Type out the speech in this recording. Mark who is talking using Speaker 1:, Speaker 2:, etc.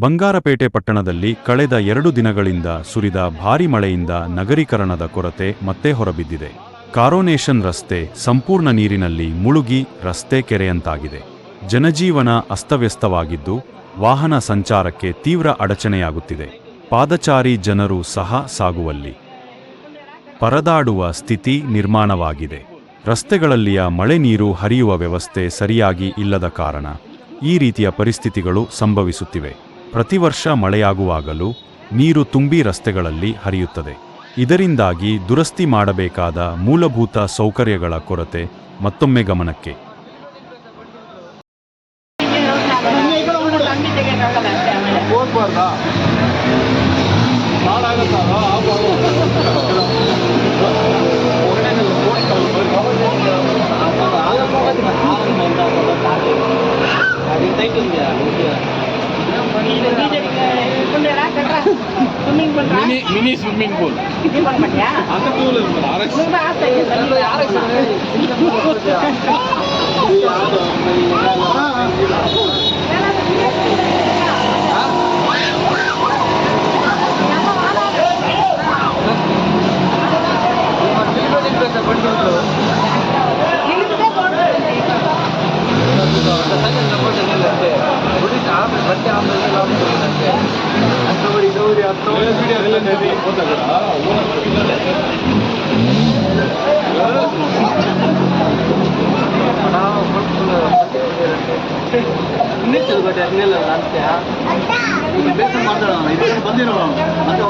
Speaker 1: ಬಂಗಾರಪೇಟೆ ಪಟ್ಟಣದಲ್ಲಿ ಕಳೆದ ಎರಡು ದಿನಗಳಿಂದ ಸುರಿದ ಭಾರಿ ಮಳೆಯಿಂದ ನಗರೀಕರಣದ ಕೊರತೆ ಮತ್ತೆ ಹೊರಬಿದ್ದಿದೆ. ಕಾರೋನೇಷನ್ ರಸ್ತೆ ಸಂಪೂರ್ಣ ನೀರಿನಲ್ಲಿ ಮುಳುಗಿ ರಸ್ತೆ ಕೆರೆಯಂತಾಗಿದೆ. ಜನಜೀವನ ಅಸ್ತವ್ಯಸ್ತವಾಗಿದ್ದು, ವಾಹನ ಸಂಚಾರಕ್ಕೆ ತೀವ್ರ ಅಡಚಣೆಯಾಗುತ್ತಿದೆ. ಪಾದಚಾರಿ ಜನರು ಸಹ ಸಾಗುವಲ್ಲಿ. ಪರದಾಡುವ ಸ್ಥಿತಿ ನಿರ್ಮಾಣವಾಗಿದೆ. ರಸ್ತೆಗಳಲ್ಲಿಯ ಮಳೆ ನೀರು ಹರಿಯುವ ವ್ಯವಸ್ಥೆ ಸರಿಯಾಗಿ ಇಲ್ಲದ ಕಾರಣ ಈ ರೀತಿಯ ಪರಿಸ್ಥಿತಿಗಳು ಸಂಭವಿಸುತ್ತಿವೆ. ಪ್ರತಿ ವರ್ಷ ಮಳೆಯಾಗುವಾಗಲೂ ನೀರು ತುಂಬಿ ರಸ್ತೆಗಳಲ್ಲಿ ಹರಿಯುತ್ತದೆ. ಇದರಿಂದಾಗಿ ದುರಸ್ತಿ ಮಾಡಬೇಕಾದ ಮೂಲಭೂತ ಸೌಕರ್ಯಗಳ ಕೊರತೆ ಮತ್ತೊಮ್ಮೆ ಗಮನಕ್ಕೆ.
Speaker 2: மினி மினி ஸ்விம்மிங் பூல் அதுக்கு பூல் இருக்குது ஆர்எக்ஸ் ಇರ್ಬೋದು ಆರ್ ಎಕ್ಸ್ ಬಂದಿರೋ ಮತ್ತೆ